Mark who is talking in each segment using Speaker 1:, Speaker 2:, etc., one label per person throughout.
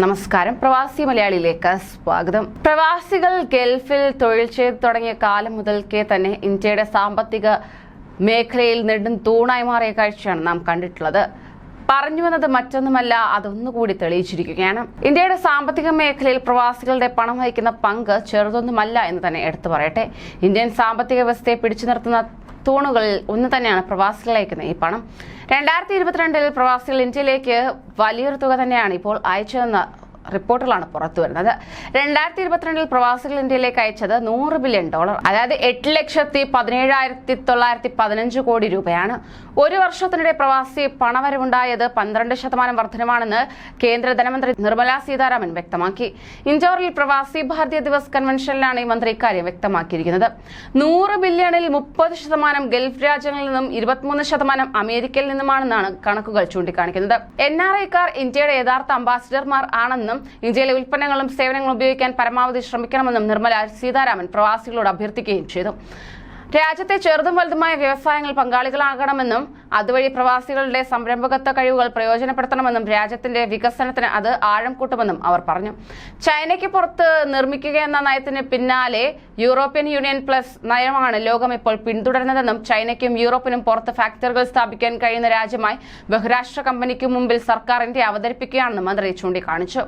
Speaker 1: നമസ്കാരം. പ്രവാസി മലയാളിയിലേക്ക് സ്വാഗതം. പ്രവാസികൾ ഗൾഫിൽ തൊഴിൽ ചെയ്ത് തുടങ്ങിയ കാലം മുതൽക്കേ തന്നെ ഇന്ത്യയുടെ സാമ്പത്തിക മേഖലയിൽ നെടും തൂണായി മാറിയ കാഴ്ചയാണ് നാം കണ്ടിട്ടുള്ളത്. പറഞ്ഞു വന്നത് മറ്റൊന്നുമല്ല അതൊന്നുകൂടി തെളിയിച്ചിരിക്കുകയാണ്. ഇന്ത്യയുടെ സാമ്പത്തിക മേഖലയിൽ പ്രവാസികളുടെ പണം വഹിക്കുന്ന പങ്ക് ചെറുതൊന്നുമല്ല എന്ന് തന്നെ എടുത്തു പറയട്ടെ. ഇന്ത്യൻ സാമ്പത്തിക വ്യവസ്ഥയെ പിടിച്ചു നിർത്തുന്ന തൂണുകളിൽ ഒന്ന് തന്നെയാണ് പ്രവാസികളിലേക്ക് ഈ പണം. രണ്ടായിരത്തി ഇരുപത്തിരണ്ടിൽ പ്രവാസികൾ ഇന്ത്യയിലേക്ക് വലിയൊരു തുക തന്നെയാണ് ഇപ്പോൾ അയച്ചതെന്ന് റിപ്പോർട്ടുകളാണ് പുറത്തു വരുന്നത്. രണ്ടായിരത്തി ഇരുപത്തിരണ്ടിൽ പ്രവാസികൾ ഇന്ത്യയിലേക്ക് അയച്ചത് നൂറ് ബില്യൺ ഡോളർ അതായത് എട്ട് ലക്ഷത്തി പതിനേഴായിരത്തി തൊള്ളായിരത്തി പതിനഞ്ച് കോടി രൂപയാണ്. ഒരു വർഷത്തിനിടെ പ്രവാസി പണവരവുണ്ടായത് പന്ത്രണ്ട് ശതമാനം വർധനമാണെന്ന് കേന്ദ്ര ധനമന്ത്രി നിർമ്മലാ സീതാരാമൻ വ്യക്തമാക്കി. ഇൻഡോറിൽ പ്രവാസി ഭാരതീയ ദിവസ് കൺവെൻഷനിലാണ് ഈ മന്ത്രി ഇക്കാര്യം വ്യക്തമാക്കിയിരിക്കുന്നത്. നൂറ് ബില്യണിൽ മുപ്പത് ശതമാനം ഗൾഫ് രാജ്യങ്ങളിൽ നിന്നും ഇരുപത്തിമൂന്ന് ശതമാനം അമേരിക്കയിൽ നിന്നുമാണെന്നാണ് കണക്കുകൾ ചൂണ്ടിക്കാണിക്കുന്നത്. എൻ ആർ ഐക്കാർ ഇന്ത്യയുടെ യഥാർത്ഥ അംബാസിഡർമാർ ആണെന്നും ഇന്ത്യയിലെ ഉൽപ്പന്നങ്ങളും സേവനങ്ങളും ഉപയോഗിക്കാൻ പരമാവധി ശ്രമിക്കണമെന്നും നിർമ്മല സീതാരാമൻ പ്രവാസികളോട് അഭ്യർത്ഥിക്കുകയും ചെയ്തു. രാജ്യത്തെ ചെറുതും വലുതുമായ വ്യവസായങ്ങൾ പങ്കാളികളാകണമെന്നും അതുവഴി പ്രവാസികളുടെ സംരംഭകത്വ കഴിവുകൾ പ്രയോജനപ്പെടുത്തണമെന്നും രാജ്യത്തിന്റെ വികസനത്തിന് അത് ആഴം കൂട്ടുമെന്നും അവർ പറഞ്ഞു. ചൈനയ്ക്ക് പുറത്ത് നിർമ്മിക്കുക എന്ന നയത്തിന് പിന്നാലെ യൂറോപ്യൻ യൂണിയൻ പ്ലസ് നയമാണ് ലോകം ഇപ്പോൾ പിന്തുടരുന്നതെന്നും ചൈനയ്ക്കും യൂറോപ്പിനും പുറത്ത് ഫാക്ടറികൾ സ്ഥാപിക്കാൻ കഴിയുന്ന രാജ്യമായി ബഹുരാഷ്ട്ര കമ്പനിക്ക് മുമ്പിൽ സർക്കാരിന്റെ അവതരിപ്പിക്കുകയാണെന്നും മന്ത്രി ചൂണ്ടിക്കാണിച്ചു.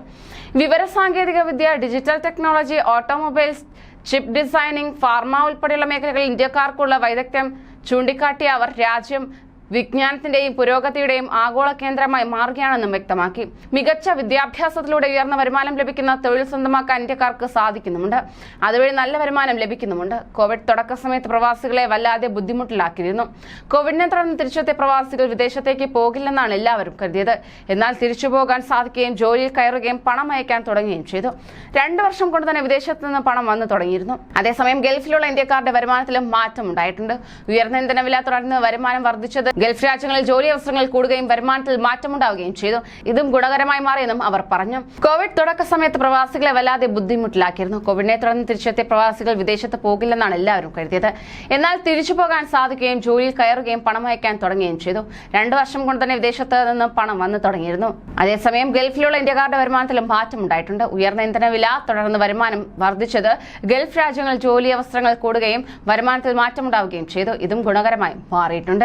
Speaker 1: വിവരസാങ്കേതിക വിദ്യ digital technology automobiles chip designing pharma ഉൾപ്പെടെയുള്ള മേഖലകളിൽ ഇന്ത്യക്കാർക്കുള്ള വൈദഗ്ധ്യം ചൂണ്ടിക്കാട്ടിയ അവർ രാജ്യം വിജ്ഞാനത്തിന്റെയും പുരോഗതിയുടെയും ആഗോള കേന്ദ്രമായി മാറുകയാണെന്നും വ്യക്തമാക്കി. മികച്ച വിദ്യാഭ്യാസത്തിലൂടെ ഉയർന്ന വരുമാനം ലഭിക്കുന്ന തൊഴിൽ സ്വന്തമാക്കാൻ ഇന്ത്യക്കാർക്ക് സാധിക്കുന്നുമുണ്ട്. അതുവഴി നല്ല വരുമാനം ലഭിക്കുന്നുമുണ്ട്. കോവിഡ് തുടക്ക സമയത്ത് പ്രവാസികളെ വല്ലാതെ ബുദ്ധിമുട്ടിലാക്കിയിരുന്നു. കോവിഡിനെ തുടർന്ന് തിരിച്ചെത്തിയ പ്രവാസികൾ വിദേശത്തേക്ക് പോകില്ലെന്നാണ് എല്ലാവരും കരുതിയത്. എന്നാൽ തിരിച്ചു പോകാൻ സാധിക്കുകയും ജോലിയിൽ കയറുകയും പണം അയക്കാൻ തുടങ്ങുകയും ചെയ്തു. രണ്ടു വർഷം കൊണ്ട് തന്നെ വിദേശത്ത് നിന്ന് പണം വന്നു തുടങ്ങിയിരുന്നു. അതേസമയം ഗൾഫിലുള്ള ഇന്ത്യക്കാരുടെ വരുമാനത്തിലും മാറ്റം ഉണ്ടായിട്ടുണ്ട് ഉയർന്ന ഇന്ധനവില തുടർന്ന് വരുമാനം വർദ്ധിച്ചത് ഗൾഫ് രാജ്യങ്ങളിൽ ജോലി അവസരങ്ങൾ കൂടുകയും വരുമാനത്തിൽ മാറ്റമുണ്ടാവുകയും ചെയ്തു. ഇതും ഗുണകരമായി മാറിയെന്നും അവർ പറഞ്ഞു. കോവിഡ് തുടക്ക സമയത്ത് പ്രവാസികളെ വല്ലാതെ ബുദ്ധിമുട്ടിലാക്കിയിരുന്നു. കോവിഡിനെ തുടർന്ന് തിരിച്ചെത്തിയ പ്രവാസികൾ വിദേശത്ത് പോകില്ലെന്നാണ് എല്ലാവരും കരുതിയത്. എന്നാൽ തിരിച്ചു പോകാൻ സാധിക്കുകയും ജോലിയിൽ കയറുകയും പണം അയക്കാൻ തുടങ്ങുകയും ചെയ്തു. രണ്ടു വർഷം കൊണ്ട് തന്നെ വിദേശത്ത് നിന്ന് പണം വന്നു തുടങ്ങിയിരുന്നു. അതേസമയം ഗൾഫിലുള്ള ഇന്ത്യക്കാരുടെ വരുമാനത്തിലും മാറ്റം ഉണ്ടായിട്ടുണ്ട്. ഉയർന്ന ഇന്ധനവില തുടർന്ന് വരുമാനം വർദ്ധിച്ചത് ഗൾഫ് രാജ്യങ്ങളിൽ ജോലി അവസരങ്ങൾ കൂടുകയും വരുമാനത്തിൽ മാറ്റമുണ്ടാവുകയും ചെയ്തു. ഇതും ഗുണകരമായി മാറിയിട്ടുണ്ട്.